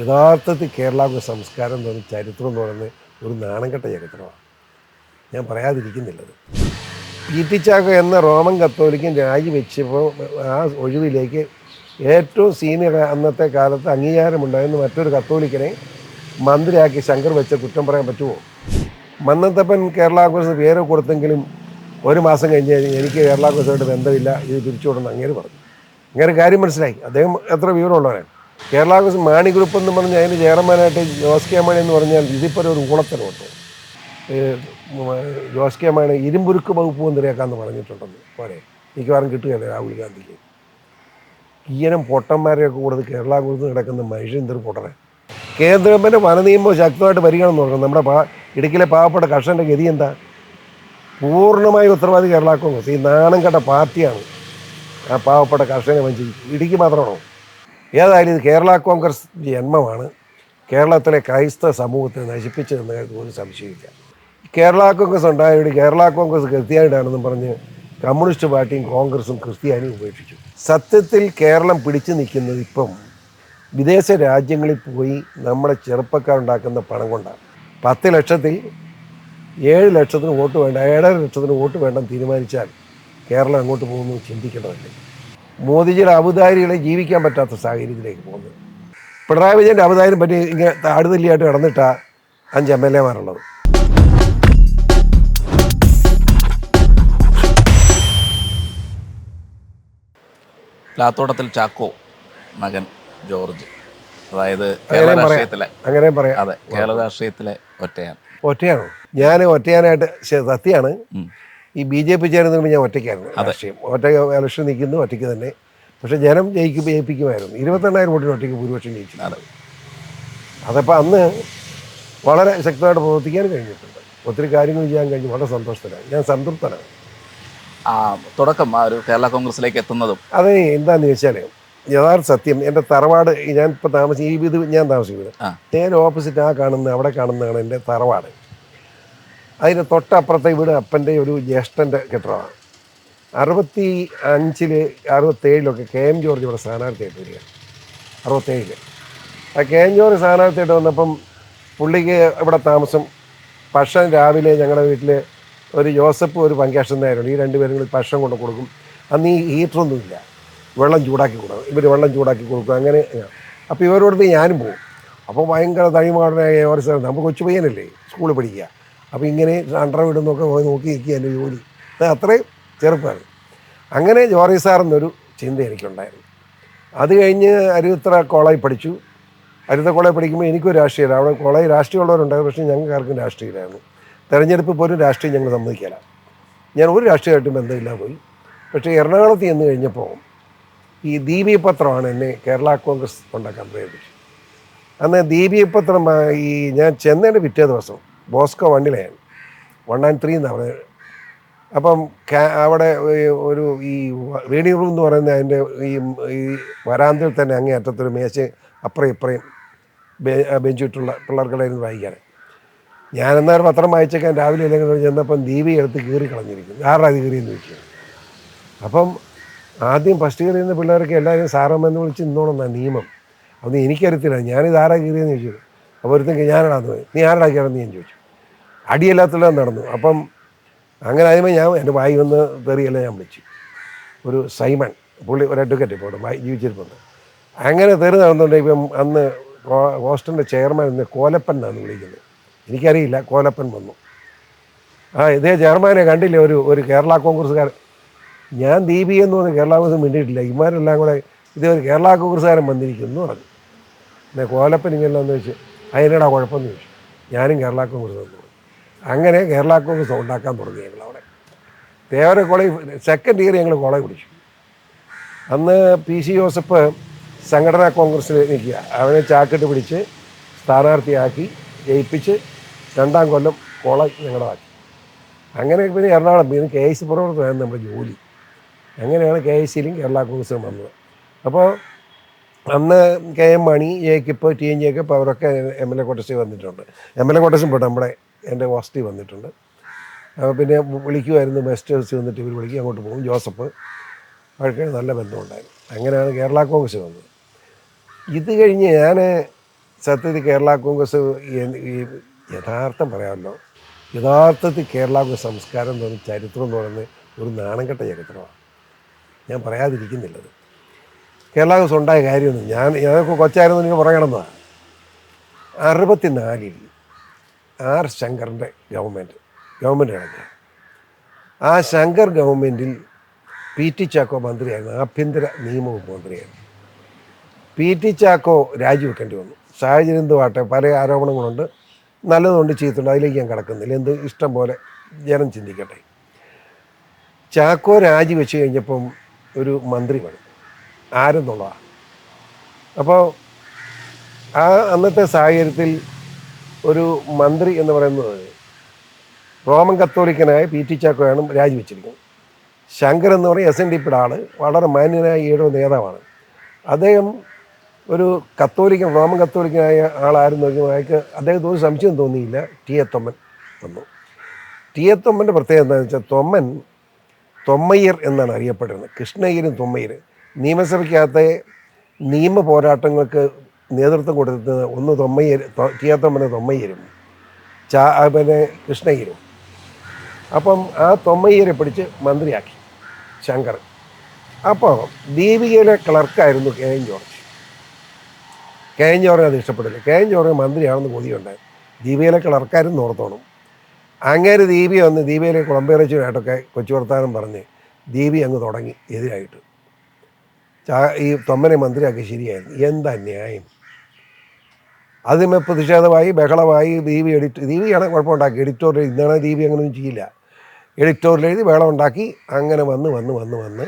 യഥാർത്ഥത്തിൽ കേരള സംസ്കാരം എന്ന് പറയുന്ന ചരിത്രം എന്ന് പറയുന്നത് ഒരു നാണംകെട്ട ചരിത്രമാണ്. ഞാൻ പറയാതിരിക്കുന്നില്ലത്. പി ടി ചാക്കോ എന്ന റോമൻ കത്തോലിക്കൻ രാജിവെച്ചപ്പോൾ ആ ഒഴിവിലേക്ക് ഏറ്റവും സീനിയർ അന്നത്തെ കാലത്ത് അംഗീകാരമുണ്ടായിരുന്ന മറ്റൊരു കത്തോലിക്കനെ മന്ത്രിയാക്കി ശങ്കർ വെച്ച കുറ്റം പറയാൻ പറ്റുമോ? മന്നത്തപ്പൻ കേരള പേര് കൊടുത്തെങ്കിലും ഒരു മാസം കഴിഞ്ഞ് എനിക്ക് കേരള കോൺഗ്രസുമായിട്ട് ബന്ധമില്ല ഇത് പിരിച്ചുവിടണം അങ്ങേര് പറഞ്ഞു. അങ്ങനെ കാര്യം മനസ്സിലായി. അദ്ദേഹം എത്ര വിവരമുള്ളവരാണ് കേരള കോൺഗ്രസ് മാണി ഗ്രൂപ്പ് എന്ന് പറഞ്ഞ് അതിന് ചെയർമാനായിട്ട് ജോസ് കെ മാണി എന്ന് പറഞ്ഞാൽ ഇതിപ്പോൾ ഒരു ഊളത്തരമുണ്ട് ജോസ് കെ മാണി ഇരുമ്പുരുക്ക് വകുപ്പ് മന്ത്രിയാക്കാന്ന് പറഞ്ഞിട്ടുണ്ടെന്ന് പോലെ മിക്കവാറും കിട്ടുകയല്ലേ രാഹുൽ ഗാന്ധിക്ക്. ഈയനം പൊട്ടന്മാരെയൊക്കെ കൂടുതൽ കേരള കോൺഗ്രസ് കിടക്കുന്ന മനുഷ്യൻ എന്തൊരു പൊട്ടനെ. കേന്ദ്ര ഗവൺമെന്റ് വനനിയമം ശക്തമായിട്ട് വരികയാണെന്ന് നോക്കണം നമ്മുടെ പാ ഇടുക്കിയിലെ പാവപ്പെട്ട കർഷകന്റെ ഗതി എന്താ? പൂർണമായ ഉത്തരവാദി കേരള കോൺഗ്രസ്. ഈ നാണം കണ്ട പാർട്ടിയാണ് ആ പാവപ്പെട്ട കർഷകനെ വഞ്ചി ഇടുക്കി മാത്രമാണോ? ഏതായാലും ഇത് കേരള കോൺഗ്രസ് ജന്മമാണ്. കേരളത്തിലെ ക്രൈസ്തവ സമൂഹത്തെ നശിപ്പിച്ചതെന്ന ഒരു സംശയമില്ല കേരള കോൺഗ്രസ് ഉണ്ടായതുകൊണ്ട് കേരള കോൺഗ്രസ് ക്രിസ്ത്യാനിയാണെന്നും പറഞ്ഞ് കമ്മ്യൂണിസ്റ്റ് പാർട്ടിയും കോൺഗ്രസും ക്രിസ്ത്യാനിയും ഉപേക്ഷിച്ചു. സത്യത്തിൽ കേരളം പിടിച്ചു നിൽക്കുന്നത് ഇപ്പം വിദേശ രാജ്യങ്ങളിൽ പോയി നമ്മുടെ ചെറുപ്പക്കാരുണ്ടാക്കുന്ന പണം കൊണ്ടാണ്. പത്ത് ലക്ഷത്തിൽ ഏഴ് ലക്ഷത്തിന് വോട്ട് വേണ്ട ഏഴര ലക്ഷത്തിന് വോട്ട് വേണ്ടെന്ന് തീരുമാനിച്ചാൽ കേരളം അങ്ങോട്ട് പോകുന്നു ചിന്തിക്കേണ്ടതല്ലേ? മോദിജിയുടെ അവതാരികളെ ജീവിക്കാൻ പറ്റാത്ത സാഹചര്യത്തിലേക്ക് പോകുന്നത്. പിണറായി വിജയന്റെ അവതാരം പറ്റി ഇങ്ങനെ താടുതല്ലിയായിട്ട് കടന്നിട്ടാണ് അഞ്ച് എം എൽ എമാരുള്ളത്. ലാത്തോട്ടത്തിൽ ചാക്കോ മകൻ ജോർജ്. അതായത് കേരള അങ്ങനെ പറയാം. രാഷ്ട്രീയത്തിലെ അങ്ങനെ പറയാം. അതെ കേരള രാഷ്ട്രീയത്തിലെ ഒറ്റയാണ് ഒറ്റയാണോ. ഞാൻ ഒറ്റയാനായിട്ട് സത്യാണ് സത്യമാണ്. ഈ ബി ജെ പി ചേരുന്നതുകൊണ്ട് ഞാൻ ഒറ്റയ്ക്കായിരുന്നു രാഷ്ട്രീയം. ഒറ്റ ഇലക്ഷൻ നിൽക്കുന്നു ഒറ്റയ്ക്ക് തന്നെ. പക്ഷേ ജനം ജയിക്കും ജയിപ്പിക്കുമായിരുന്നു. ഇരുപത്തെണ്ണായിരം വോട്ടിന് ഒറ്റയ്ക്ക് ഭൂരിപക്ഷം ജയിച്ചു അതപ്പോൾ അന്ന് വളരെ ശക്തമായിട്ട് പ്രവർത്തിക്കാൻ കഴിഞ്ഞിട്ടുണ്ട്. ഒത്തിരി കാര്യങ്ങൾ ചെയ്യാൻ കഴിഞ്ഞു. വളരെ സന്തോഷത്തിലാണ്. ഞാൻ സംതൃപ്തനാണ്. ആ തുടക്കം ആ ഒരു കേരള കോൺഗ്രസിലേക്ക് എത്തുന്നതും. അത് എന്താണെന്ന് ചോദിച്ചാൽ യഥാർത്ഥ സത്യം എന്റെ തറവാട് ഞാൻ ഇപ്പോൾ താമസിക്കും ഈ ഇത് ഞാൻ താമസിക്കുന്നത്. നേരെ ഓപ്പോസിറ്റ് ആ കാണുന്ന അവിടെ കാണുന്നതാണ് എന്റെ തറവാട്. അതിന് തൊട്ടപ്പുറത്തെ വീട് അപ്പന്റെ ഒരു ജ്യേഷ്ഠന്റെ കെട്ടിടമാണ്. അറുപത്തി അഞ്ചിൽ അറുപത്തേഴിലൊക്കെ കെ എം ജോർജ് ഇവിടെ സ്ഥാനാർത്ഥിയായിട്ട് വരിക. അറുപത്തേഴിൽ ആ കെ എം ജോർജ് സ്ഥാനാർത്ഥിയായിട്ട് വന്നപ്പം പുള്ളിക്ക് ഇവിടെ താമസം. ഭക്ഷണം രാവിലെ ഞങ്ങളുടെ വീട്ടിൽ ഒരു ജോസഫ് ഒരു പങ്കാഷൻ നേരമുണ്ട് ഈ രണ്ടുപേരും കൂടി പക്ഷം കൊണ്ട് കൊടുക്കും. അന്ന് ഈ ഹീറ്ററൊന്നുമില്ല വെള്ളം ചൂടാക്കി കൊടുക്കും. ഇവർ വെള്ളം ചൂടാക്കി കൊടുക്കും. അങ്ങനെ അപ്പോൾ ഇവരോടത്ത് ഞാനും പോകും. അപ്പോൾ ഭയങ്കര തഴിമാടനായ ഓരോ നമുക്ക് കൊച്ചു പയ്യനല്ലേ സ്കൂളിൽ പഠിക്കുക. അപ്പോൾ ഇങ്ങനെ അണ്ടർ വിടുന്നൊക്കെ പോയി നോക്കി നിൽക്കുക എന്റെ ജോലി. അത് അത്രയും ചെറുപ്പമാണ്. അങ്ങനെ ജോറി സാർ എന്നൊരു ചിന്ത എനിക്കുണ്ടായിരുന്നു. അത് കഴിഞ്ഞ് അരുവിത്ര കോളേജ് പഠിച്ചു. അരുത്ത കോളേജ് പഠിക്കുമ്പോൾ എനിക്കൊരു രാഷ്ട്രീയമില്ല. അവിടെ കോളേജ് രാഷ്ട്രീയമുള്ളവരുണ്ടായിരുന്നു പക്ഷേ ഞങ്ങൾക്ക് ആർക്കും രാഷ്ട്രീയമില്ലായിരുന്നു. തെരഞ്ഞെടുപ്പ് പോലും രാഷ്ട്രീയം ഞങ്ങൾ സമ്മതിക്കില്ല. ഞാൻ ഒരു രാഷ്ട്രീയമായിട്ടും ബന്ധമില്ല പോയി. പക്ഷേ എറണാകുളത്ത് ചെന്ന് കഴിഞ്ഞപ്പോൾ ഈ ദീപി പത്രമാണ് എന്നെ കേരള കോൺഗ്രസ് ഉണ്ടാക്കാൻ പ്രേരിപ്പിച്ചത് അന്ന് ദീപി പത്രം ഈ ഞാൻ ചെന്നതിന്റെ പിറ്റേ ദിവസം ബോസ്കോ വണ്ടിലാണ് വൺ ആൻഡ് ത്രീ എന്നാണ് പറയുന്നത്. അപ്പം അവിടെ ഒരു ഈ റീഡിംഗ് റൂം എന്ന് പറയുന്ന അതിന്റെ ഈ ഈ വരാന്തയിൽ തന്നെ അങ്ങേ അറ്റത്തൊരു മേശ അപ്പുറം ഇപ്പുറയും ബെഞ്ചിട്ടുള്ള ബെഞ്ചിട്ടുള്ള പിള്ളേർക്കിടയിൽ വായിക്കാൻ ഞാൻ എന്നാലും പത്രം വായിച്ചേക്കാൻ രാവിലെ അല്ലെങ്കിൽ ചെന്നപ്പം ദീപി എടുത്ത് കീറി കളഞ്ഞിരിക്കുന്നു. ആരുടെ അത് കീറിയെന്ന് വെച്ചു അപ്പം ആദ്യം ഫസ്റ്റ് കീറിയുന്ന പിള്ളേർക്ക് എല്ലാവരും സാറമ്മെന്ന് വിളിച്ച് ഇന്നോണമെന്നാണ് നിയമം. അതൊന്നും എനിക്കറിയത്തില്ല. ഞാനിത് ആരാ കീറിയെന്ന് ചോദിച്ചു അപ്പോൾ ഒരുത്തെങ്കിൽ ഞാനാണെന്ന് നീ ആരുടെ കയറുന്നത് ഞാൻ ചോദിച്ചു അടിയല്ലാത്തെല്ലാം നടന്നു. അപ്പം അങ്ങനെ ആദ്യമേ ഞാൻ എന്റെ വായി വന്ന് തെറിയെല്ലാം ഞാൻ വിളിച്ചു. ഒരു സൈമൺ പുള്ളി ഒരു അഡ്വക്കേറ്റ് ഇപ്പോൾ വായി ജീവിച്ചിരിപ്പുണ്ട്. അങ്ങനെ തെറി നടന്നുകൊണ്ട് ഇപ്പം അന്ന് ഹോസ്റ്റലിന്റെ ചെയർമാൻ ഇന്ന് കോലപ്പൻ എന്നാണ് വിളിക്കുന്നത്. എനിക്കറിയില്ല കോലപ്പൻ വന്നു. ആ ഇതേ ചെയർമാനെ കണ്ടില്ല ഒരു ഒരു കേരള കോൺഗ്രസ്സുകാരൻ? ഞാൻ ദീപി എന്ന് പറഞ്ഞ് കേരള കോൺഗ്രസ് മിണ്ടിയിട്ടില്ല. ഇമാരെല്ലാം കൂടെ ഇതേ ഒരു കേരള കോൺഗ്രസ്സുകാരൻ വന്നിരിക്കുന്നു പറഞ്ഞു. പിന്നെ കോലപ്പൻ ഇങ്ങനെയാന്ന് വെച്ച് അതിനടാ കുഴപ്പമെന്ന് ചോദിച്ചു. ഞാനും കേരള കോൺഗ്രസ് വന്നു. അങ്ങനെ കേരള കോൺഗ്രസ് ഉണ്ടാക്കാൻ തുടങ്ങി ഞങ്ങൾ അവിടെ. ദേവര കോളേജ് സെക്കൻഡ് ഇയർ ഞങ്ങൾ കോളേജ് പിടിച്ചു അന്ന് പി സി ജോസഫ് സംഘടനാ കോൺഗ്രസ്സിൽ നിൽക്കുക. അവനെ ചാക്കിട്ട് പിടിച്ച് സ്ഥാനാർത്ഥിയാക്കി ജയിപ്പിച്ച് രണ്ടാം കൊല്ലം കോളേജ് ഞങ്ങളാക്കി അങ്ങനെ പിന്നെ എറണാകുളം പിന്നെ കെ എസ് പ്രവർത്തനമായിരുന്നു നമ്മുടെ ജോലി. അങ്ങനെയാണ് കെ എസ് സിയിലും കേരള കോൺഗ്രസ്സിലും വന്നത്. അപ്പോൾ അന്ന് K M Mani Jacob T N Jacob അവരൊക്കെ എം എൽ എ കോട്ടസിൽ വന്നിട്ടുണ്ട്. എം എൽ എ കോട്ടസും പോട്ടെ നമ്മുടെ എന്റെ വാസ്തി വന്നിട്ടുണ്ട്. പിന്നെ വിളിക്കുമായിരുന്നു മെസ്റ്റേഴ്സ് വന്നിട്ട് ഇവർ വിളിക്കും അങ്ങോട്ട് പോകും. ജോസഫ് അവർക്ക് നല്ല ബന്ധമുണ്ടായിരുന്നു. അങ്ങനെയാണ് കേരള കോൺഗ്രസ് വന്നത്. ഇത് കഴിഞ്ഞ് ഞാൻ സത്യത്തിൽ കേരള കോൺഗ്രസ് ഈ- യഥാർത്ഥം പറയാമല്ലോ. യഥാർത്ഥത്തിൽ കേരള കോൺഗ്രസ് സംസ്കാരം എന്ന് പറയുന്ന ചരിത്രം എന്ന് പറയുന്നത് ഒരു നാണംകെട്ട ചരിത്രമാണ്. ഞാൻ പറയാതിരിക്കുന്നില്ലത് കേരള കോൺഗ്രസ് ഉണ്ടായ കാര്യമൊന്നും ഞാൻ ഞാൻ കൊച്ചായിരുന്നു എനിക്ക് പറയണമെന്നതാണ് അറുപത്തിനാലിൽ ആർ ശങ്കറിന്റെ ഗവൺമെന്റ് ഗവൺമെന്റ് ആയിരുന്നു ആ ശങ്കർ ഗവൺമെന്റിൽ പി ടി ചാക്കോ മന്ത്രിയായിരുന്നു ആഭ്യന്തര നിയമവകുപ്പ് മന്ത്രിയായിരുന്നു. പി ടി ചാക്കോ രാജിവെക്കേണ്ടി വന്നു. സാഹചര്യം എന്തുവാട്ടെ പല ആരോപണങ്ങളുണ്ട്. നല്ലതുകൊണ്ട് ചെയ്തിട്ടുണ്ട് അതിലേക്ക് ഞാൻ കിടക്കുന്നില്ല. എന്ത് ഇഷ്ടം പോലെ ജനം ചിന്തിക്കട്ടെ. ചാക്കോ രാജിവെച്ച് കഴിഞ്ഞപ്പം ഒരു മന്ത്രി വേണം ആരെന്നുള്ളതാണ്. അപ്പോൾ ആ അന്നത്തെ സാഹചര്യത്തിൽ ഒരു മന്ത്രി എന്ന് പറയുന്നത് റോമൻ കത്തോലിക്കനായ പി ടി ചാക്കോയാണ് രാജിവെച്ചിരിക്കുന്നത്. ശങ്കർ എന്ന് പറയുന്ന എസ് എൻ ഡി പിയുടെ ആൾ വളരെ മാന്യനായ ഈഴവ നേതാവാണ്. അദ്ദേഹം ഒരു കത്തോലിക്കൻ റോമൻ കത്തോലിക്കനായ ആളായിരുന്നു അയാൾക്ക് അദ്ദേഹത്തിന് ഒരു സംശയം തോന്നിയില്ല. ടി എ തൊമ്മൻ വന്നു. ടി എ തൊമ്മന്റെ പ്രത്യേകത എന്താണെന്ന് വെച്ചാൽ തൊമ്മൻ തൊമ്മയ്യർ എന്നാണ് അറിയപ്പെടുന്നത്. കൃഷ്ണയ്യരും തൊമ്മയ്യർ നിയമസഭയ്ക്കകത്തെ നിയമ പോരാട്ടങ്ങൾക്ക് നേതൃത്വം കൊടുത്തത് ഒന്ന് തൊമ്മയ്യരും ടി തൊമ്മയ്യരും ചാ പിന്നെ കൃഷ്ണയ്യരും. അപ്പം ആ തൊമ്മയ്യരെ പിടിച്ച് മന്ത്രിയാക്കി ശങ്കർ അപ്പോൾ ദീപികയിലെ ക്ലർക്കായിരുന്നു K N George. K N George അത് ഇഷ്ടപ്പെടില്ല കെ എൻ ജോർജ് മന്ത്രിയാണെന്ന് ബോധ്യമുണ്ട്. ദീപികയിലെ ക്ലർക്കാരും ഓർത്തോണം. അങ്ങേര് ദീപി വന്ന് ദീപിയിലെ കുളമ്പേറച്ചുമായിട്ടൊക്കെ കൊച്ചു വർത്താനം പറഞ്ഞ് ദീപി അങ്ങ് തുടങ്ങി എതിരായിട്ട്. ചാ ഈ തൊമ്മനെ മന്ത്രിയാക്കി ശരിയായിരുന്നു. എന്താ ന്യായം? അതിന്മേൽ പ്രതിഷേധമായി ബഹളമായി ദീപി എഡിറ്റ് ദീപിയാണ് കുഴപ്പമുണ്ടാക്കി എഡിറ്റോറിൽ ഇന്നാണ് ദീപി അങ്ങനെയൊന്നും ചെയ്യില്ല. എഡിറ്റോറിൽ എഴുതി ബഹളം ഉണ്ടാക്കി അങ്ങനെ വന്ന് വന്ന് വന്ന് വന്ന്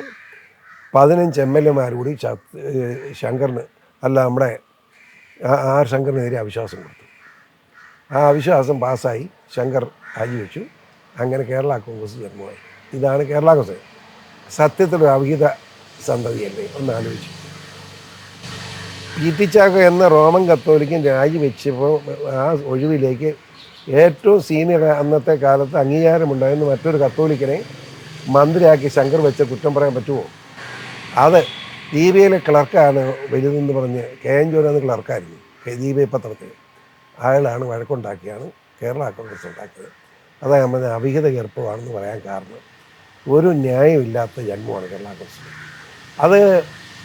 പതിനഞ്ച് എം എൽ എമാർ കൂടി ശങ്കറിന് അല്ല നമ്മുടെ ആർ ശങ്കറിനെതിരെ അവിശ്വാസം കൊടുത്തു. ആ അവിശ്വാസം പാസ്സായി ശങ്കർ രാജിവെച്ചു. അങ്ങനെ കേരള കോൺഗ്രസ് ജന്മമായി. ഇതാണ് കേരള കോൺഗ്രസ്. സത്യത്തിലൊരു അവിഹിത സന്തതിയല്ലേ? ഒന്ന് ആലോചിച്ചു. പി എന്ന റോമൻ കത്തോലിക്കൻ രാജിവെച്ചപ്പോൾ ആ ഒഴിവിലേക്ക് ഏറ്റവും സീനിയർ അന്നത്തെ കാലത്ത് അംഗീകാരമുണ്ടായിരുന്ന മറ്റൊരു കത്തോലിക്കനെ മന്ത്രിയാക്കി ശങ്കർ വെച്ച കുറ്റം പറയാൻ പറ്റുമോ? അത് ദീപയിലെ ക്ലർക്കാണ് വലുതെന്ന് പറഞ്ഞ് കെ എൻ ജോൻ എന്ന ക്ലർക്കായിരുന്നു ദീപ പത്രത്തിൽ അയാളാണ് വഴക്കുണ്ടാക്കിയാണ് കേരള കോൺഗ്രസ് ഉണ്ടാക്കിയത്. അതാണ് നമ്മുടെ അവിഹിത ഗർഭമാണെന്ന് പറയാൻ കാരണം ഒരു ന്യായമില്ലാത്ത ജന്മമാണ് കേരള കോൺഗ്രസ് അത്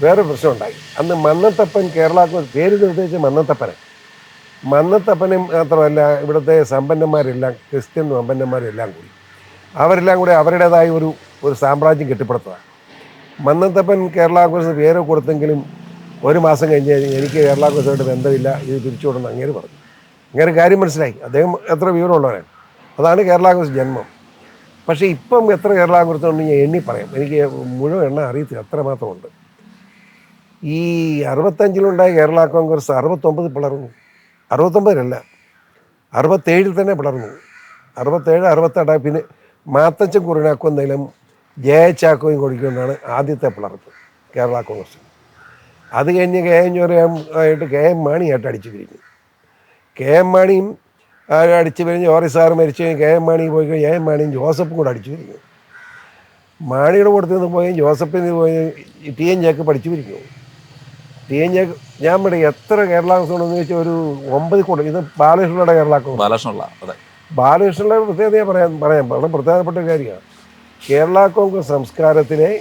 വേറെ പ്രശ്നമുണ്ടായി. അന്ന് മന്നത്തപ്പൻ കേരള കോൺഗ്രസ് പേര് നിർദ്ദേശിച്ച മന്നത്തപ്പനെ. മന്നത്തപ്പനും മാത്രമല്ല ഇവിടുത്തെ സമ്പന്നന്മാരെല്ലാം ക്രിസ്ത്യൻ സമ്പന്നന്മാരെല്ലാം കൂടി. അവരെല്ലാം കൂടി അവരുടേതായ ഒരു ഒരു സാമ്രാജ്യം കെട്ടിപ്പടുത്തതാണ്. മന്നത്തപ്പൻ കേരള കോൺഗ്രസ് പേര് കൊടുത്തെങ്കിലും ഒരു മാസം കഴിഞ്ഞ് കഴിഞ്ഞാൽ എനിക്ക് കേരള കോൺഗ്രസുമായിട്ട് ബന്ധമില്ല ഇത് പിരിച്ചുവിടണം അങ്ങേര് പറഞ്ഞു. അങ്ങനെ കാര്യം മനസ്സിലായി. അദ്ദേഹം എത്ര വിവരമുള്ളവരാണ് അതാണ് കേരള കോൺഗ്രസ് ജന്മം. പക്ഷേ ഇപ്പം എത്ര കേരള കോൺഗ്രസ് ഉണ്ട് ഞാൻ എണ്ണി പറയാം. എനിക്ക് മുഴുവൻ എണ്ണ അറിയത്തില്ല. അത്ര മാത്രമുണ്ട് ഈ അറുപത്തഞ്ചിലുണ്ടായ കേരള കോൺഗ്രസ് അറുപത്തൊമ്പത് പിളർന്നു. അറുപത്തൊമ്പതിലല്ല അറുപത്തേഴിൽ തന്നെ പിളർന്നു. അറുപത്തേഴ് അറുപത്തെട്ട് പിന്നെ മാത്തച്ചൻ കുറിനാക്കുന്നതിലും ജയ ചാക്കോയും കൊടുക്കൊണ്ടാണ് ആദ്യത്തെ പിളർപ്പ് കേരള കോൺഗ്രസ്. അത് കഴിഞ്ഞ് കെ എം ചോറിയാം ആയിട്ട് കെ എം മാണിയായിട്ട് അടിച്ചു പിരിഞ്ഞു. കെ എം മാണിയും അടിച്ചു പിരിഞ്ഞ് ജോറി സാറ് മരിച്ചു കഴിഞ്ഞ് കെ എം മാണി പോയി കഴിഞ്ഞ് എ മാണിയും ജോസഫും കൂടെ അടിച്ചു പിരിഞ്ഞു. മാണിയുടെ കൂട്ടത്തിൽ നിന്ന് പോയി ജോസഫിന് പോയി ടി എൻ ജേക്ക് പഠിച്ചു പിരിഞ്ഞു. ജേക്ക് ഞാൻ പറയും എത്ര കേരള കോൺഗ്രസ് ഉണ്ടെന്ന് ചോദിച്ചാൽ ഒരു ഒമ്പത് കൂടെ. ഇത് ബാലകൃഷ്ണയുടെ കേരള കോൺഗ്രസ് ബാലകൃഷ്ണനുള്ള അതെ. ബാലകൃഷ്ണന്റെ പ്രത്യേകത പറയാൻ പറയാം വളരെ പ്രധാനപ്പെട്ട ഒരു കാര്യമാണ്. കേരള കോൺഗ്രസ് സംസ്കാരത്തിലെ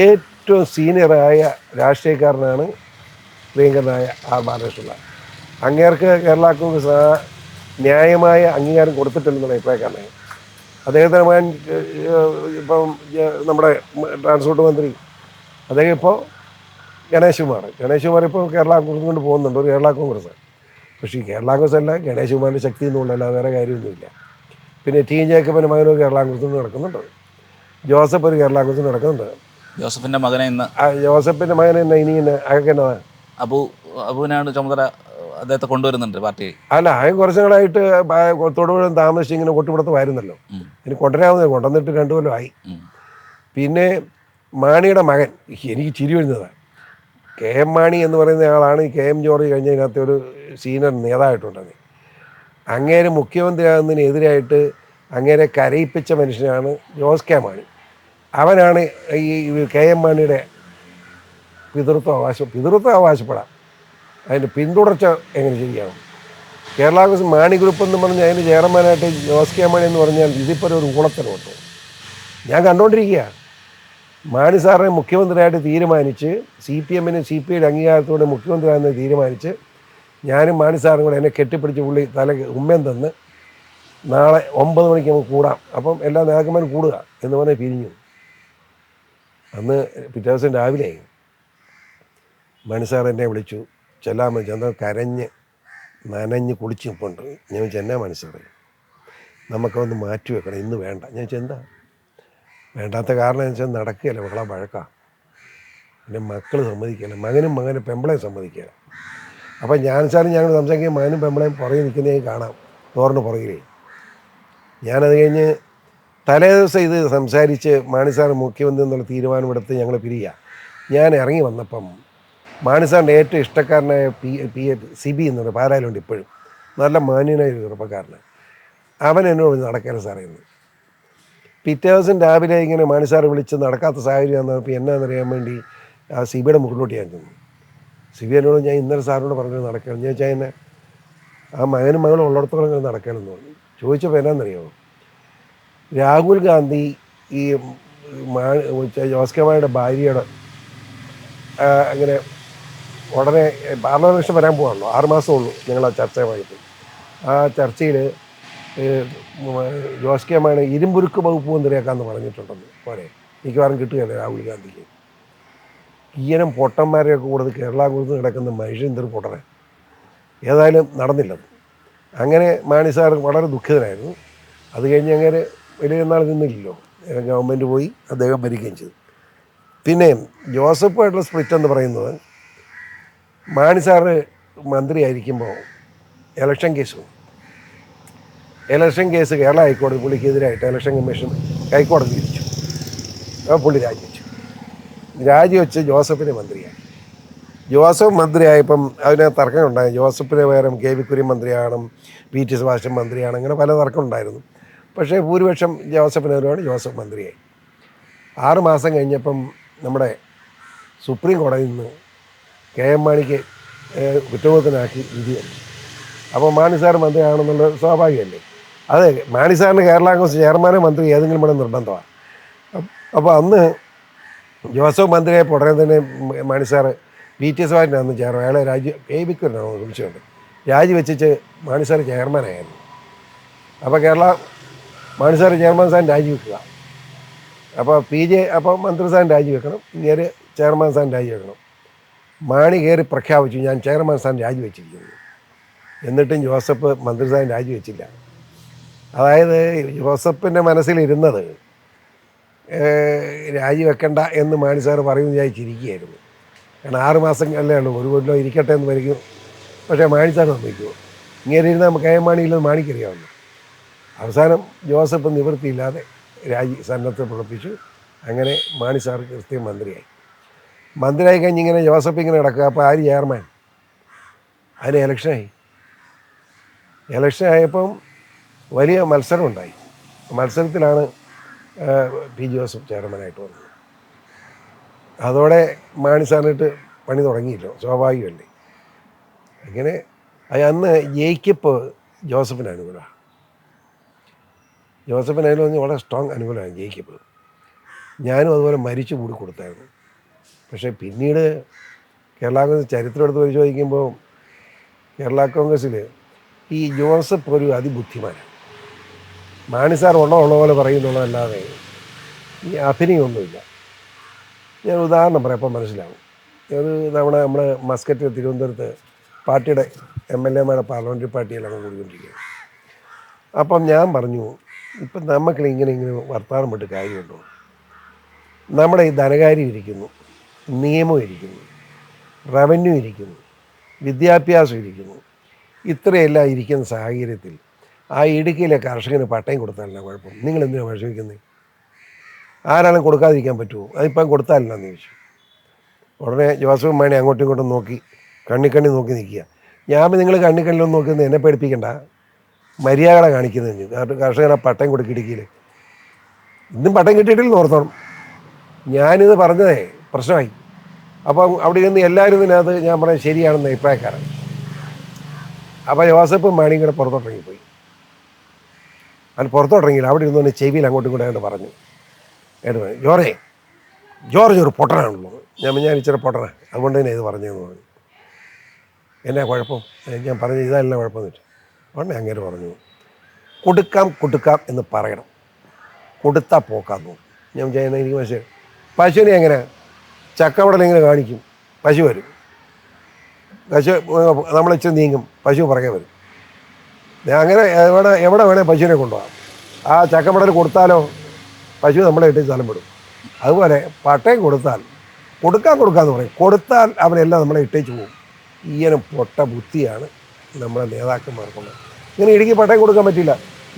ഏറ്റവും സീനിയറായ രാഷ്ട്രീയക്കാരനാണ് പ്രിയങ്കരനായ ആർ ബാലകൃഷ്ണ അങ്ങേർക്ക് കേരള കോൺഗ്രസ് ആ ന്യായമായ അംഗീകാരം കൊടുത്തിട്ടില്ലെന്നുള്ള അഭിപ്രായക്കാരനാണ് അദ്ദേഹത്തിന് മകൻ ഇപ്പം നമ്മുടെ ട്രാൻസ്പോർട്ട് മന്ത്രി. അദ്ദേഹം ഇപ്പോൾ ഗണേഷ് കുമാർ ഇപ്പോൾ കേരള കോൺഗ്രസ് കൊണ്ട് പോകുന്നുണ്ട്. ഒരു കേരള കോൺഗ്രസ്. പക്ഷേ ഈ കേരള കോൺഗ്രസ് അല്ല കുമാറിന്റെ ശക്തി എന്നുള്ളതല്ല വേറെ കാര്യമൊന്നുമില്ല. പിന്നെ ടി ജേക്കബിന്റെ മകനും കേരള കോൺഗ്രസ് നടക്കുന്നുണ്ട്. ജോസഫ് ഒരു കേരള കോൺഗ്രസ് നടക്കുന്നുണ്ട്. ജോസഫിന്റെ മകനെ ഇന്ന് ആ ജോസഫിന്റെ മകനെ ഇന്ന് ഇനി എന്നതാ അബു അബുവിനാണ് ചുമതല അദ്ദേഹത്തെ കൊണ്ടുവരുന്നുണ്ട് പാർട്ടി. അല്ല അയൻ കുറച്ച് നാളായിട്ട് തൊടുപുഴ താമസിച്ച് ഇങ്ങനെ കൊട്ടിപ്പുറത്തുമായിരുന്നല്ലോ. ഇനി കൊണ്ടുവരാവുന്നത് കൊണ്ടുവന്നിട്ട് രണ്ടു കൊല്ലമായി പിന്നെ മാണിയുടെ മകൻ എനിക്ക് ചിരി വരുന്നതാണ് കെ എം മാണി എന്ന് പറയുന്ന ആളാണ് കെ എം ജോർജ് കഴിഞ്ഞതിനകത്തെ ഒരു സീനിയർ നേതാവായിട്ടുണ്ടത് അങ്ങേര് മുഖ്യമന്ത്രിയാകുന്നതിനെതിരായിട്ട് അങ്ങേരെ കരയിപ്പിച്ച മനുഷ്യനാണ് ജോസ് കെ മാണി. അവനാണ് ഈ കെ എം മാണിയുടെ പിതൃത്വം അവകാശം പിതൃത്വം അവകാശപ്പെടാം. അതിന്റെ പിന്തുടർച്ച എങ്ങനെ ശരിയാവും കേരള കോൺഗ്രസ് മാണി ഗ്രൂപ്പ് എന്ന് പറഞ്ഞ് അതിന്റെ ചെയർമാനായിട്ട് ജോസ് കെ മാണി എന്ന് പറഞ്ഞാൽ ഇതിപ്പോൾ ഒരു ഊളത്തരം ഞാൻ കണ്ടുകൊണ്ടിരിക്കുക മാണി സാറിനെ മുഖ്യമന്ത്രിയായിട്ട് തീരുമാനിച്ച് സി പി എമ്മിന് സി പി ഐയുടെ അംഗീകാരത്തോടെ മുഖ്യമന്ത്രിയാണെന്ന് തീരുമാനിച്ച് ഞാനും മാണി സാറും കൂടെ എന്നെ കെട്ടിപ്പിടിച്ച് പുള്ളി തല ഉമ്മൻ തന്ന് നാളെ ഒമ്പത് മണിക്ക് നമുക്ക് കൂടാം. അപ്പം എല്ലാ നേതാക്കന്മാരും കൂടുക എന്ന് പറഞ്ഞ് പിരിഞ്ഞു. അന്ന് പിറ്റേ ദിവസം രാവിലെ മാണി സാർ എന്നെ വിളിച്ചു. ചെല്ലാമ ചെന്നാൽ കരഞ്ഞ് നനഞ്ഞ് കുളിച്ച് നിൽപ്പുണ്ട് ഞാൻ ചെന്നാ എന്നാ മനസ്സിലായി നമുക്കൊന്ന് മാറ്റി വെക്കണം. ഇന്ന് വേണ്ട. ഞാൻ എന്താ? വേണ്ടാത്ത കാരണം എന്ന് വെച്ചാൽ നടക്കുകയല്ല മക്കളെ വഴക്കാം പിന്നെ മക്കൾ സമ്മതിക്കില്ല മകനും മകനും പെമ്പളെയും സമ്മതിക്കില്ല അപ്പം ഞാൻ സാറും ഞങ്ങൾ സംസാരിക്കുക മകനും പെമ്പളയും പുറകെ നിൽക്കുന്നതേ കാണാം തോറിന് പുറകിലേ. ഞാനത് കഴിഞ്ഞ് തലേ ദിവസം ഇത് സംസാരിച്ച് മാണിസാർ മുഖ്യമന്ത്രി എന്നുള്ള തീരുമാനമെടുത്ത് ഞങ്ങൾ പിരിയുക ഞാൻ ഇറങ്ങി വന്നപ്പം മാണിസാറിന്റെ ഏറ്റവും ഇഷ്ടക്കാരനായ P P A C B എന്നുള്ള പാലായിലുണ്ട് ഇപ്പോഴും. നല്ല മാന്യനായ ഒരു ചെറുപ്പക്കാരന് അവൻ എന്നോട് നടക്കാൻ സാറേ എന്ന്. പിറ്റേ ദിവസം രാവിലെ ഇങ്ങനെ മാണി സാറ് വിളിച്ച് നടക്കാത്ത സാഹചര്യം വന്നപ്പോൾ എന്നാണെന്നറിയാൻ വേണ്ടി ആ സിബിയുടെ മുകളിലോട്ട് ഞാൻ ചെന്നു. സിബി എന്നോട് ഞാൻ ഇന്നലെ സാറിനോട് പറഞ്ഞു നടക്കണം ഞാൻ വെച്ചാൽ എന്നെ ആ മകനും മകളും ഉള്ളിടത്തോളം ഇങ്ങനെ നടക്കണമെന്ന് പറഞ്ഞു. ചോദിച്ചപ്പോൾ എന്നാണെന്നറിയാമോ രാഹുൽ ഗാന്ധി ഈ ജോസ് കെ മാണിയുടെ ഭാര്യയുടെ അങ്ങനെ ഉടനെ പാർലമെന്റ് ഇലക്ഷൻ വരാൻ പോകാണല്ലോ ആറുമാസമേ ഉള്ളൂ ഞങ്ങൾ ആ ചർച്ചയുമായിട്ട്. ആ ചർച്ചയിൽ ജോസ് കെ മാണി ഇരുമ്പുരുക്ക് വകുപ്പ് മന്ത്രിയാക്കാന്ന് പറഞ്ഞിട്ടുണ്ടെന്ന് പോരെ മിക്കവാറും കിട്ടുകയല്ലേ രാഹുൽ ഗാന്ധിക്ക്? ഈയനം പൊട്ടന്മാരെയൊക്കെ കൂടുതൽ കേരള കുറിച്ച് കിടക്കുന്ന മനുഷ്യൻ എന്തൊരു പൊട്ടനെ? ഏതായാലും നടന്നില്ലത് അങ്ങനെ മാണി സാർ വളരെ ദുഃഖിതനായിരുന്നു. അത് കഴിഞ്ഞ് അങ്ങനെ വലിയ നാൾ നിന്നില്ലല്ലോ. ഗവൺമെന്റ് പോയി അദ്ദേഹം ഭരിക്കുകയും ചെയ്തു. പിന്നെ ജോസഫുമായിട്ടുള്ള സ്പ്ലിറ്റ് എന്ന് പറയുന്നത് മാണി സാറ് മന്ത്രിയായിരിക്കുമ്പോൾ ഇലക്ഷൻ കേസ് വന്നു. ഇലക്ഷൻ കേസ് കേരള ഹൈക്കോടതി പുള്ളിക്കെതിരായിട്ട് ഇലക്ഷൻ കമ്മീഷൻ ഹൈക്കോടതി വിധിച്ചു. അപ്പോൾ പുള്ളി രാജിവെച്ചു. രാജിവെച്ച് ജോസഫിനെ മന്ത്രിയായി ജോസഫ് മന്ത്രിയായപ്പം അതിന് തർക്കമുണ്ടായി ജോസഫിന് പകരം കെ വി കുര്യൻ മന്ത്രിയാണ് പി ടി സുഭാഷൻ മന്ത്രിയാണ് അങ്ങനെ പല തർക്കമുണ്ടായിരുന്നു പക്ഷേ ഭൂരിപക്ഷം ജോസഫിനെതിരാണ് ജോസഫ് മന്ത്രിയായി. ആറ് മാസം കഴിഞ്ഞപ്പം നമ്മുടെ സുപ്രീം കോടതിയിൽ നിന്ന് കെ എം മാണിക്ക് കുറ്റബോധനാക്കി വിധി അപ്പോൾ മാണി സാർ മന്ത്രിയാണെന്നുള്ളത് സ്വാഭാവികമല്ലേ? അതെ മാണി സാറിന് കേരള കോൺഗ്രസ് ചെയർമാനോ മന്ത്രി ഏതെങ്കിലും വേണം നിർബന്ധമാണ് അപ്പോൾ അന്ന് ജോസഫ് മന്ത്രിയായപ്പോൾ ഉടനെ തന്നെ Mani sir P T S വാറ്റിന് അന്ന് ചേർന്നു. അയാളെ രാജി എ വിളിച്ചുകൊണ്ട് വിളിച്ചുകൊണ്ട് രാജിവെച്ചിട്ട് മാണി സാറ് ചെയർമാനായിരുന്നു. അപ്പോൾ കേരള മാണി സാർ ചെയർമാൻ സാറിന്റെ രാജിവെക്കുക അപ്പോൾ പി ജെ അപ്പോൾ മന്ത്രി സാൻ രാജിവെക്കണം ഇങ്ങനെ ചെയർമാൻ സാൻ രാജിവെക്കണം മാണി കയറി പ്രഖ്യാപിച്ചു ഞാൻ ചെയർമാൻ സ്ഥാനം രാജിവെച്ചിരിക്കുന്നു എന്നിട്ടും ജോസഫ് മന്ത്രി സാൻ രാജിവെച്ചില്ല അതായത് ജോസഫിന്റെ മനസ്സിലിരുന്നത് രാജിവെക്കണ്ട എന്ന് മാണി സാറ് പറയും വിചാരിച്ചിരിക്കുകയായിരുന്നു. കാരണം ആറ് മാസം അല്ലേ ഉള്ളൂ ഒരു കൊല്ലം ഇരിക്കട്ടെ എന്ന് വരയ്ക്കും പക്ഷേ മാണി സാർ സമ്മതിക്കുമോ ഇങ്ങനെ ഇരുന്ന് നമുക്ക് കെ മാണിയില്ലെന്ന് മാണിക്കറിയാവുന്നു അവസാനം ജോസഫ് നിവൃത്തിയില്ലാതെ രാജി സന്നദ്ധ പ്രവർത്തിച്ചു അങ്ങനെ മാണി സാർ കൃത്യം മന്ത്രിയായി. മന്ത്രിയായി കഴിഞ്ഞ് ഇങ്ങനെ ജോസഫ് ഇങ്ങനെ കിടക്കുക അപ്പോൾ ആര് ചെയർമാൻ? അതിന് എലക്ഷനായി എലക്ഷൻ ആയപ്പം വലിയ മത്സരം ഉണ്ടായി മത്സരത്തിലാണ് പി ജോസഫ് ചെയർമാനായിട്ട് വന്നത്. അതോടെ മാണിസാറിനിട്ട് പണി തുടങ്ങിയില്ലോ സ്വാഭാവികമല്ലേ? അങ്ങനെ അന്ന് ജയിക്കപ്പ് ജോസഫിന് അനുകൂലമാണ്. ജോസഫിന് വന്ന് വളരെ സ്ട്രോങ് അനുകൂലമാണ് ജയിക്കപ്പ്. ഞാനും അതുപോലെ മരിച്ചു കൂടി കൊടുത്തായിരുന്നു. പക്ഷേ പിന്നീട് കേരള കോൺഗ്രസ് ചരിത്രം എടുത്ത് പരിശോധിക്കുമ്പോൾ കേരള കോൺഗ്രസ്സിൽ ഈ ജോസഫ് ഒരു അതിബുദ്ധിമാനാണ്. മാണി സാർ ഉള്ള ഉള്ള പോലെ പറയുന്നുള്ളതല്ലാതെ ഈ അഭിനയൊന്നുമില്ല. ഞാൻ ഉദാഹരണം പറയാം അപ്പം മനസ്സിലാവും. ഒരു നമ്മുടെ നമ്മൾ മസ്കറ്റ് തിരുവനന്തപുരത്ത് പാർട്ടിയുടെ എം എൽ എമാരുടെ പാർലമെന്ററി പാർട്ടിയിലൊക്കെ കൂടിക്കൊണ്ടിരിക്കുകയാണ്. അപ്പം ഞാൻ പറഞ്ഞു ഇപ്പം നമുക്ക് ഇങ്ങനെ ഇങ്ങനെ വർത്തമാനം പെട്ട് കാര്യമുണ്ടോ? നമ്മുടെ ഈ ധനകാര്യം ഇരിക്കുന്നു നിയമം ഇരിക്കുന്നു റവന്യൂ ഇരിക്കുന്നു വിദ്യാഭ്യാസം ഇരിക്കുന്നു. ഇത്രയെല്ലാം ഇരിക്കുന്ന സാഹചര്യത്തിൽ ആ ഇടുക്കിയിലെ കർഷകന് പട്ടയം കൊടുത്താലല്ല കുഴപ്പം. നിങ്ങൾ എന്തിനാണ് വിഷമിക്കുന്നത് ആരാളും കൊടുക്കാതിരിക്കാൻ പറ്റുമോ? അതിപ്പം കൊടുത്താലില്ലെന്ന് ചോദിച്ചു. ഉടനെ ജോസഫ് മാണി അങ്ങോട്ടും ഇങ്ങോട്ടും നോക്കി കണ്ണിക്കണ്ണി കണ്ണി നോക്കി നിൽക്കുക. ഞാൻ നിങ്ങൾ കണ്ണിക്കണ്ണിലൊന്നും നോക്കുന്നത് എന്നെ പേടിപ്പിക്കണ്ട. മര്യാദ കാണിക്കുന്നത് കാരണം കർഷകനെ പട്ടയം കൊടുക്കി ഇടുക്കിയിൽ ഇന്നും പട്ടയം കിട്ടിയിട്ടില്ലെന്ന് ഓർത്തോണം. ഞാനിത് പറഞ്ഞതേ പ്രശ്നമായി. അപ്പം അവിടെ ഇരുന്ന് എല്ലാവരും ഇതിനകത്ത് ഞാൻ പറയാം ശരിയാണെന്ന് അഭിപ്രായക്കാരൻ അപ്പോൾ ജോസഫ് മാണിയും കൂടെ പുറത്തോട്ടിറങ്ങിപ്പോയി. അത് പുറത്തോട്ടിറങ്ങിയില്ല. അവിടെ ഇരുന്ന് ചെവിയിൽ അങ്ങോട്ടും കൂടെ അങ്ങോട്ട് പറഞ്ഞു. ഏട്ട് പറഞ്ഞു ജോറേ ജോർജ് ഒരു പൊട്ടനാണല്ലോ ഞാൻ ഞാൻ ഇച്ചിരി പൊട്ടനാണ് അതുകൊണ്ട് തന്നെ ഇത് പറഞ്ഞതെന്ന് പറഞ്ഞു. എന്നാ കുഴപ്പം? ഞാൻ പറഞ്ഞു ഇതല്ല കുഴപ്പമെന്ന് വെച്ചു ഉടനെ അങ്ങനെ പറഞ്ഞു. കൊടുക്കാം കൊടുക്കാം എന്ന് പറയണം. കൊടുത്താൽ പോക്കാന്നു ഞാൻ ചെയ്യുന്ന എനിക്ക് പശു? പശുവിനെ എങ്ങനെ? ചക്കവടൽ എങ്ങനെ കാണിക്കും? പശു വരും. പശു നമ്മൾ ഇച്ചിരി നീങ്ങും. പശു പുറകെ വരും. ഞാൻ അങ്ങനെ എവിടെ എവിടെ വേണേൽ പശുവിനെ കൊണ്ടുപോകാം. ആ ചക്കമടൽ കൊടുത്താലോ പശു നമ്മളെ ഇട്ട് സ്ഥലം വിടും. അതുപോലെ പട്ടയം കൊടുത്താൽ കൊടുക്കാൻ കൊടുക്കാന്ന് പറയും. കൊടുത്താൽ അവനെല്ലാം നമ്മളെ ഇട്ടേച്ച് പോകും ഈയനും പൊട്ട ബുദ്ധിയാണ് നമ്മുടെ നേതാക്കന്മാർക്കുള്ളത്. ഇങ്ങനെ ഇടുക്കി പട്ടയം കൊടുക്കാൻ പറ്റില്ല.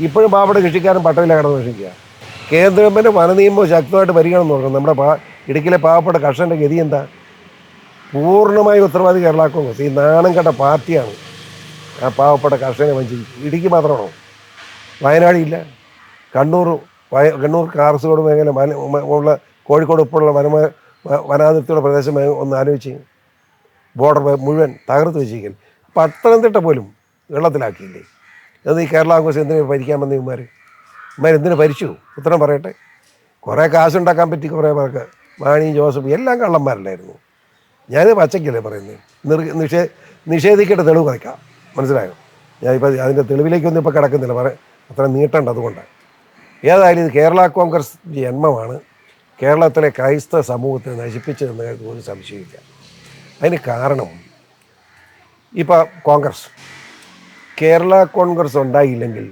ഇപ്പോഴും പാവപ്പെട്ട കൃഷിക്കാരൻ പട്ടയില്ല കടന്ന് വിഷമിക്കുക കേന്ദ്ര ഗവൺമെന്റ് വനനിയമം ശക്തമായിട്ട് പരിഗണന നോക്കണം നമ്മുടെ പാ ഇടുക്കിയിലെ പാവപ്പെട്ട കർഷകന്റെ ഗതി എന്താ? പൂർണമായി ഉത്തരവാദി കേരള കോൺഗ്രസ്. ഈ നാണം കെട്ട പാർട്ടിയാണ് ആ പാവപ്പെട്ട കർഷകനെ വഞ്ചിക്കും ഇടുക്കി മാത്രമാണോ? വയനാടില്ല. കണ്ണൂർ വയ കണ്ണൂർ കാർസുകോട് മേഖല മല ഉള്ള കോഴിക്കോട് ഉൾപ്പെടെയുള്ള വനമ വനാതിർത്തിയുള്ള പ്രദേശം ഒന്ന് ആലോചിച്ച് ബോർഡർ മുഴുവൻ തകർത്ത് വെച്ചിരിക്കുന്നു പത്തനംതിട്ട പോലും വെള്ളത്തിലാക്കിയില്ലേ? അത് ഈ കേരള കോൺഗ്രസ് എന്തിനു ഭരിക്കാൻ വന്ന ഇവന്മാർ ഇവന്മാർ എന്തിനു ഭരിച്ചു? ഉത്തരം പറയട്ടെ. കുറേ കാശുണ്ടാക്കാൻ പറ്റി കുറേ പേർക്ക്. മാണി ജോസഫ് എല്ലാം കള്ളന്മാരല്ലായിരുന്നു. ഞാനിത് പച്ചയ്ക്കല്ലേ പറയുന്നത്? നിർ നിഷേ നിഷേധിക്കേണ്ട തെളിവ് കുറയ്ക്കാം. മനസ്സിലായോ? ഞാൻ ഇപ്പം അതിന്റെ തെളിവിലേക്കൊന്നും ഇപ്പോൾ കിടക്കുന്നില്ല. പറ അത്ര നീട്ടണ്ട അതുകൊണ്ട്. ഏതായാലും ഇത് കേരള കോൺഗ്രസ് ജന്മമാണ്. കേരളത്തിലെ ക്രൈസ്തവ സമൂഹത്തെ നശിപ്പിച്ചതെന്ന കാര്യത്തിൽ ഒരു സംശയമില്ല അതിന് കാരണം ഇപ്പോൾ കോൺഗ്രസ്. കേരള കോൺഗ്രസ് ഉണ്ടായില്ലെങ്കിൽ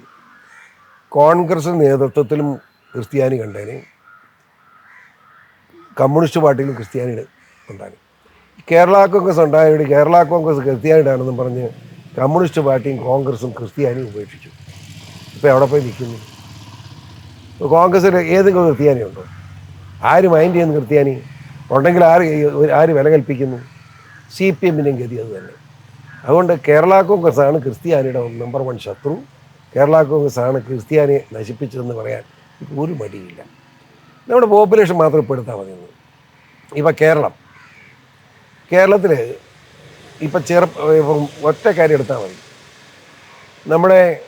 കോൺഗ്രസ് നേതൃത്വത്തിലും ക്രിസ്ത്യാനി കണ്ടേനെ. കമ്മ്യൂണിസ്റ്റ് പാർട്ടിയിലും ക്രിസ്ത്യാനിയുടെ ഉണ്ടായി കേരള കോൺഗ്രസ് ഉണ്ടായ കേരള കോൺഗ്രസ് ക്രിസ്ത്യാനിയുടെ ആണെന്നും പറഞ്ഞ് കമ്മ്യൂണിസ്റ്റ് പാർട്ടിയും കോൺഗ്രസും ക്രിസ്ത്യാനിയും ഉപേക്ഷിച്ചു. ഇപ്പോൾ എവിടെ പോയി നിൽക്കുന്നു? കോൺഗ്രസ്സിൽ ഏതെങ്കിലും ക്രിസ്ത്യാനിയുണ്ടോ ആര് മൈൻഡ് ചെയ്യുന്നു ക്രിസ്ത്യാനി? ഉണ്ടെങ്കിൽ ആര് ആര് വില കൽപ്പിക്കുന്നു? സി പി എമ്മിന്റെയും ഗതി അത് തന്നെ. അതുകൊണ്ട് കേരള കോൺഗ്രസ് ആണ് ക്രിസ്ത്യാനിയുടെ നമ്പർ വൺ ശത്രു. കേരള കോൺഗ്രസ് ആണ് ക്രിസ്ത്യാനിയെ നശിപ്പിച്ചതെന്ന് പറയാൻ ഒരു മടിയില്ല. നമ്മുടെ പോപ്പുലേഷൻ മാത്രം ഇപ്പോൾ എടുത്താൽ മതി ഇപ്പം കേരളം. കേരളത്തിൽ ഇപ്പം ചെറു ഒറ്റ കാര്യം എടുത്താൽ മതി. നമ്മുടെ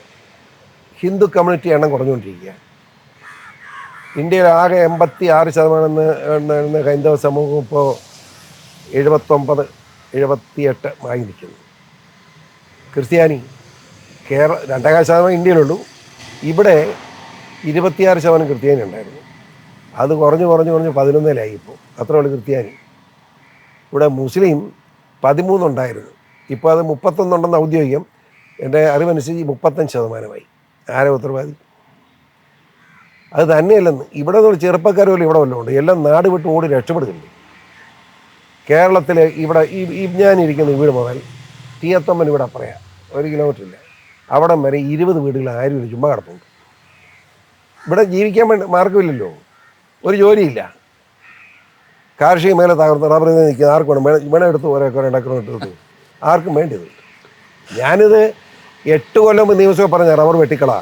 ഹിന്ദു കമ്മ്യൂണിറ്റി എണ്ണം കുറഞ്ഞുകൊണ്ടിരിക്കുക. ഇന്ത്യയിൽ ആകെ എൺപത്തി ആറ് ശതമാനം എന്ന് ഹൈന്ദവ സമൂഹം ഇപ്പോൾ എഴുപത്തൊമ്പത് എഴുപത്തിയെട്ട് ആയി നിൽക്കുന്നു. ക്രിസ്ത്യാനി കേരള രണ്ടേകാൽ ശതമാനം ഇന്ത്യയിലുള്ളൂ. ഇവിടെ ഇരുപത്തിയാറ് ശതമാനം ക്രിസ്ത്യാനി ഉണ്ടായിരുന്നു. അത് കുറഞ്ഞ് കുറഞ്ഞ് കുറഞ്ഞ് പതിനൊന്നിലായി ഇപ്പോൾ അത്രയുള്ളൂ ക്രിസ്ത്യാനി. ഇവിടെ മുസ്ലിം പതിമൂന്നുണ്ടായിരുന്നു. ഇപ്പോൾ അത് മുപ്പത്തൊന്നുണ്ടെന്ന് ഔദ്യോഗികം. എന്റെ അറിവനുസരിച്ച് മുപ്പത്തഞ്ച് ശതമാനമായി. ആരെ ഉത്തരവാദി? അത് തന്നെയല്ലെന്ന്. ഇവിടെ നിന്ന് ചെറുപ്പക്കാർ പോലും ഇവിടെ വല്ലതും ഉണ്ട്. എല്ലാം നാട് വിട്ട് ഓടി രക്ഷപ്പെടുന്നുണ്ട്. കേരളത്തിലെ ഇവിടെ ഈ ഈ ഞാനിരിക്കുന്ന വീട് മുതൽ തീയത്തമ്മൻ ഇവിടെ പറയാം. ഒരു കിലോമീറ്റർ ഇല്ല. അവിടം വരെ ഇരുപത് വീടുകൾ ആരും ചുമ്മാ കിടപ്പുണ്ട്. ഇവിടെ ജീവിക്കാൻ വേണ്ടി മാർഗമില്ലല്ലോ ഒരു ജോലിയില്ല. കാർഷിക മേഖല തകർത്ത് റബ്ബർ നിൽക്കുന്ന ആർക്കും വേണം വേണം എടുത്ത് ഓരോ കുറേ ഏക്കർ എടുത്ത് ആർക്കും വേണ്ടിയത് ഞാനിത് എട്ട് കൊല്ലം മുമ്പ് നിയമസഭ പറഞ്ഞ റബ്ബർ വെട്ടിക്കളാ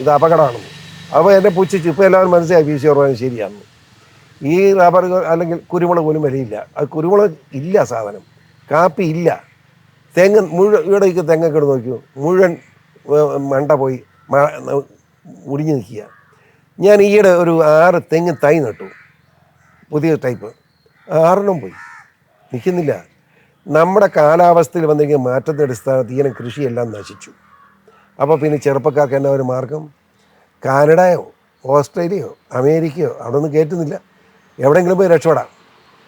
ഇത് അപകടമാണ് അപ്പോൾ എന്നെ പുച്ഛിച്ച് ഇപ്പോൾ എല്ലാവരും മനസ്സിലായി പി സി പറഞ്ഞത് ശരിയാണ് ഈ റബ്ബർ അല്ലെങ്കിൽ കുരുമുളക് പോലും വിലയില്ല അത് കുരുമുളക് ഇല്ല സാധനം കാപ്പി ഇല്ല തെങ്ങ് മുഴുവൻ ഇവിടെ നിൽക്കുക തെങ്ങൊക്കെ എടുത്ത് നോക്കിയോ മുഴുവൻ മണ്ട പോയി മുടിഞ്ഞു നിൽക്കുക ഞാൻ ഈയിടെ ഒരു ആറ് തെങ്ങ് തൈ നട്ടു പുതിയ ടൈപ്പ് ആറെണ്ണം പോയി. നിൽക്കുന്നില്ല. നമ്മുടെ കാലാവസ്ഥയിൽ വന്നിരിക്കുന്ന മാറ്റത്തിന്റെ അടിസ്ഥാനത്തിൽ ഇങ്ങനെ കൃഷിയെല്ലാം നശിച്ചു. അപ്പോൾ പിന്നെ ചെറുപ്പക്കാർക്ക് എന്നാ ഒരു മാർഗം? കാനഡയോ ഓസ്ട്രേലിയയോ അമേരിക്കയോ അവിടെ ഒന്നും കയറ്റുന്നില്ല. എവിടെയെങ്കിലും പോയി രക്ഷപ്പെടാം.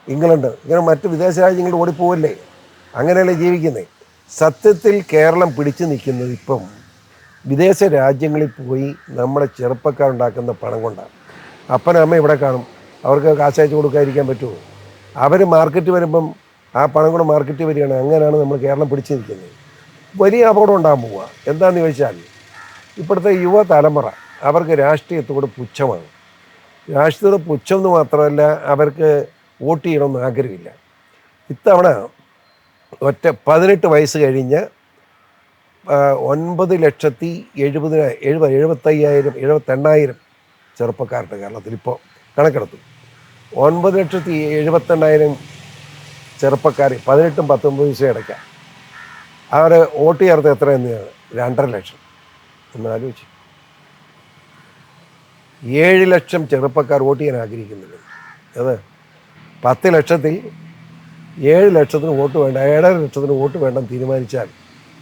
ഇംഗ്ലണ്ട് ഇങ്ങനെ മറ്റ് വിദേശ രാജ്യങ്ങൾ ഓടിപ്പോവല്ലേ? അങ്ങനെയല്ലേ ജീവിക്കുന്നത് സത്യത്തിൽ കേരളം പിടിച്ചു നിൽക്കുന്നത് ഇപ്പം വിദേശ രാജ്യങ്ങളിൽ പോയി നമ്മുടെ ചെറുപ്പക്കാരുണ്ടാക്കുന്ന പണം കൊണ്ടാണ്. അപ്പനമ്മ ഇവിടെ കാണും. അവർക്ക് കാശയച്ച് കൊടുക്കാതിരിക്കാൻ പറ്റുമോ? അവർ മാർക്കറ്റ് വരുമ്പം ആ പണം കൂടെ മാർക്കറ്റ് വരികയാണ്. അങ്ങനെയാണ് നമ്മൾ കേരളം പിടിച്ചിരിക്കുന്നത്. വലിയ അപകടം ഉണ്ടാകാൻ പോവുക. എന്താണെന്ന് ചോദിച്ചാൽ ഇപ്പോഴത്തെ യുവ തലമുറ അവർക്ക് രാഷ്ട്രീയത്തോട് പുച്ഛമാണ്. രാഷ്ട്രീയത്തോട് പുച്ഛം എന്ന് മാത്രമല്ല അവർക്ക് വോട്ട് ചെയ്യണമെന്ന് ആഗ്രഹമില്ല. ഇത്തവണ ഒറ്റ പതിനെട്ട് വയസ്സ് കഴിഞ്ഞ് ഒൻപത് ലക്ഷത്തി എഴുപതിനായിരം എഴുപത് എഴുപത്തയ്യായിരം എഴുപത്തെണ്ണായിരം ചെറുപ്പക്കാരുടെ കേരളത്തിൽ ഇപ്പോൾ കണക്കെടുത്തു. ഒൻപത് ലക്ഷത്തി എഴുപത്തെണ്ണായിരം ചെറുപ്പക്കാർ പതിനെട്ടും പത്തൊമ്പത് വയസ്സും ഇടയ്ക്കാം അവർ വോട്ട് ചേർത്ത് എത്ര എത്രയെന്ന് രണ്ടര ലക്ഷം. എന്ന് ആലോചിച്ചു. ഏഴ് ലക്ഷം ചെറുപ്പക്കാർ വോട്ട് ചെയ്യാൻ ആഗ്രഹിക്കുന്നുണ്ട്. അത് പത്ത് ലക്ഷത്തിൽ ഏഴ് ലക്ഷത്തിന് വോട്ട് വേണ്ട ഏഴര ലക്ഷത്തിന് വോട്ട് വേണ്ടെന്ന് തീരുമാനിച്ചാൽ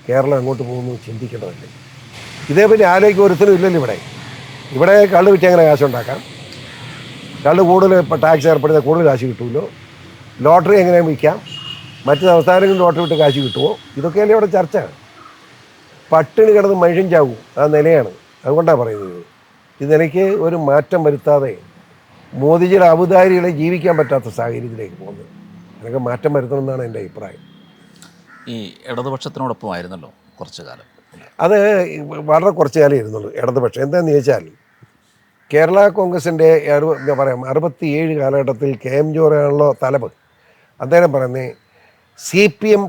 കേരളം അങ്ങോട്ട് പോകുന്നു ചിന്തിക്കേണ്ടതല്ലേ? ഇതേപറ്റി ആലോചിക്കും ഒരുത്തരും ഇല്ലല്ലോ ഇവിടെ. ഇവിടെ കള്ളു വിറ്റ് എങ്ങനെ കാശുണ്ടാക്കാം. കള്ള് കൂടുതൽ ഇപ്പോൾ ടാക്സ് ഏർപ്പെടുത്തിയാൽ കൂടുതൽ കാശ് കിട്ടുമല്ലോ. ലോട്ടറി എങ്ങനെ വിൽക്കാം. മറ്റ് സംസ്ഥാനങ്ങളിൽ ലോട്ടറി വിട്ട് കാശ് കിട്ടുമോ? ഇതൊക്കെയല്ലേ ഇവിടെ ചർച്ച. പട്ടിണി കിടന്ന് മനുഷ്യൻ ചാവും. ആ നിലയാണ്. അതുകൊണ്ടാണ് പറയുന്നത്. ഈ നിലയ്ക്ക് ഒരു മാറ്റം വരുത്താതെ മോദിജിയുടെ അവതാരികളെ ജീവിക്കാൻ പറ്റാത്ത സാഹചര്യത്തിലേക്ക് പോകുന്നത്. അതിനൊക്കെ മാറ്റം വരുത്തണമെന്നാണ് എന്റെ അഭിപ്രായം. ഈ ഇടതുപക്ഷത്തിനോടൊപ്പമായിരുന്നല്ലോ കുറച്ച് കാലം. അത് വളരെ കുറച്ച് കാലം ഇരുന്നുള്ളൂ. ഇടതുപക്ഷം. എന്താണെന്ന് ചോദിച്ചാൽ കേരള കോൺഗ്രസിന്റെ അറുപ പറയാം അറുപത്തിയേഴ് കാലഘട്ടത്തിൽ കെ എം ജോറാണല്ലോ തലവ് അദ്ദേഹം പറയുന്നത് സി പി എം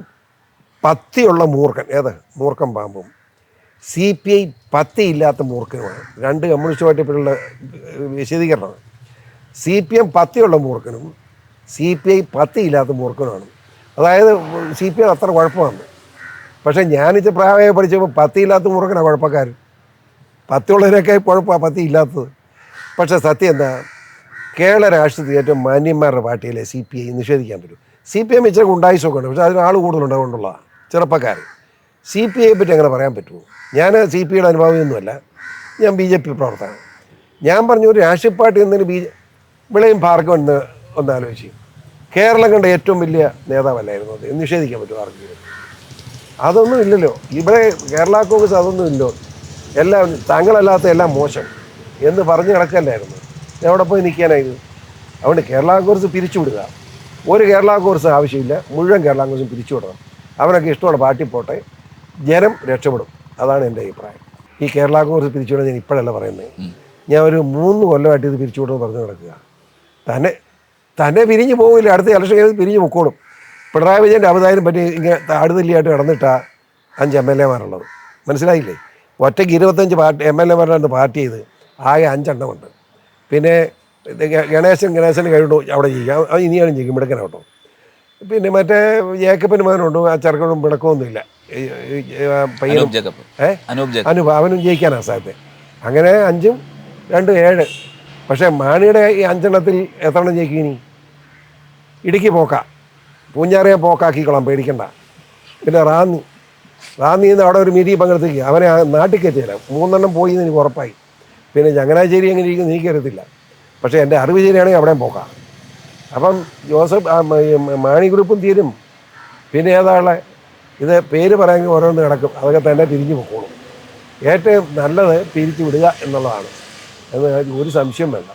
പത്തിയുള്ള മൂർഖൻ ഏത് മൂർഖൻ പാമ്പും. സി പി ഐ പത്തിയില്ലാത്ത മൂർഖനുമാണ്. രണ്ട് കമ്മ്യൂണിസ്റ്റ് ഇപ്പോഴുള്ള വിശദീകരണമാണ് സി പി എം പത്തിയുള്ള മൂർഖനും സി പി ഐ പത്തിയില്ലാത്ത മൂർഖനുമാണ്. അതായത് സി പി ഐ അത്ര കുഴപ്പമാണ്. പക്ഷേ ഞാനിത് പ്രായമായി പഠിച്ചപ്പോൾ പത്തിയില്ലാത്ത മൂർഖനാണ് കുഴപ്പക്കാരൻ. പത്തിയുള്ളതിനൊക്കെ കുഴപ്പമാണ് പത്തി ഇല്ലാത്തത് പക്ഷേ സത്യം എന്താ? കേരള രാഷ്ട്രീയത്തിൽ ഏറ്റവും മാന്യന്മാരുടെ പാർട്ടിയിലെ സി പി ഐ നിഷേധിക്കാൻ പറ്റും. സി പി എം ഇച്ചിരി ഉണ്ടായിസൊക്കെ ഉണ്ട് പക്ഷേ അതിന് ആൾ കൂടുതലുണ്ടാകൊണ്ടുള്ളതാണ് ചെറുപ്പക്കാർ സി പി ഐയെ പറ്റി അങ്ങനെ പറയാൻ പറ്റുമോ? ഞാൻ സി പി ഐയുടെ അനുഭാവിയൊന്നുമല്ല. ഞാൻ ബി ജെ പി പ്രവർത്തകനാണ്. ഞാൻ പറഞ്ഞു ഒരു രാഷ്ട്രീയ പാർട്ടി എന്നതിന് ബി വിളയും പാർക്കും എന്ന് ഒന്ന് ആലോചിച്ച്. കേരളം കണ്ട ഏറ്റവും വലിയ നേതാവല്ലായിരുന്നു അത്. നിഷേധിക്കാൻ പറ്റുമോ ആർക്കും? അതൊന്നും ഇല്ലല്ലോ. ഇവിടെ കേരള കോൺഗ്രസ് അതൊന്നും ഇല്ലോ. എല്ലാം താങ്കളല്ലാത്ത എല്ലാം മോശം. എന്ന് പറഞ്ഞു കിടക്കല്ലായിരുന്നു. എവിടെ പോയി നിൽക്കാനായത് അതുകൊണ്ട് കേരള കോൺഗ്രസ് പിരിച്ചുവിടുക ഒരു കേരള കോൺഗ്രസ് ആവശ്യമില്ല. മുഴുവൻ കേരള കോൺഗ്രസും പിരിച്ചുവിടണം അവനൊക്കെ ഇഷ്ടമുള്ള പാർട്ടി പോട്ടെ. ജനം രക്ഷപ്പെടും. അതാണ് എന്റെ അഭിപ്രായം. ഈ കേരള കോൺഗ്രസ് പിരിച്ചുവിടാൻ ഞാൻ ഇപ്പോഴല്ല പറയുന്നത്. ഞാൻ ഒരു മൂന്ന് കൊല്ലമായിട്ട് ഇത് പിരിച്ചുവിടുമെന്ന് പറഞ്ഞു കിടക്കുക. തന്നെ തന്നെ പിരിഞ്ഞു പോകില്ല അടുത്ത ഇലക്ഷൻ കഴിഞ്ഞ് പിരിഞ്ഞു പൊക്കോളും. പിണറായി വിജയന്റെ അവതാരം പറ്റി ഇങ്ങനെ താടുതല്ലിയായിട്ട് നടന്നിട്ടാ അഞ്ച് എം എൽ എമാരുള്ളത്. മനസ്സിലായില്ലേ? ഒറ്റയ്ക്ക് ഇരുപത്തഞ്ച് പാർട്ടി എം എൽ എമാരുടെ പാർട്ടി ചെയ്ത് ആകെ അഞ്ചെണ്ണമുണ്ട്. പിന്നെ ഗണേശൻ ഗണേശൻ ഗണേശന് കഴിഞ്ഞു അവിടെ ചെയ്യും അത് ഇനിയാണ് ജീവിക്കും മിടുക്കന കേട്ടോ. പിന്നെ മറ്റേ ജേക്കബിന് മകനുണ്ട്. ആ ചെറുക്കനും ആ പയ്യനും. അനൂപ് അവനും ജയിക്കാനാണ് സാധ്യത. അങ്ങനെ അഞ്ചും രണ്ടും ഏഴ്. പക്ഷേ മാണിയുടെ ഈ അഞ്ചെണ്ണത്തിൽ എത്ര എണ്ണം ജയിക്കും ഇനി? ഇടുക്കി പോക്ക. പൂഞ്ഞാറിയെ പോക്കാക്കിക്കോളാം പേടിക്കണ്ട. പിന്നെ റാന്നി. റാന്നി നിന്ന് അവിടെ ഒരു മീറ്റിംഗ് പങ്കെടുത്തേക്ക് അവനെ നാട്ടിൽ നാട്ടിൽ കയറ്റിയില്ല മൂന്നെണ്ണം പോയി എന്ന് എനിക്ക് ഉറപ്പായി. പിന്നെ ചങ്ങനാശ്ശേരി എങ്ങനെ ഇരിക്കും നീ കരുത്തില്ല പക്ഷേ എന്റെ അറിവ് ശരിയാണെങ്കിൽ അവിടെയും പോക്കാം അപ്പം ജോസഫ് മാണി ഗ്രൂപ്പും തീരും. പിന്നെ ഏതാളെ? ഇത് പേര് പറയാമെങ്കിൽ ഓരോന്ന് കിടക്കും. അതൊക്കെ തന്നെ തിരിഞ്ഞു പൊക്കോളും. ഏറ്റവും നല്ലത് തിരിച്ചു വിടുക എന്നുള്ളതാണ്. എന്ന് ഒരു സംശയം വേണ്ട.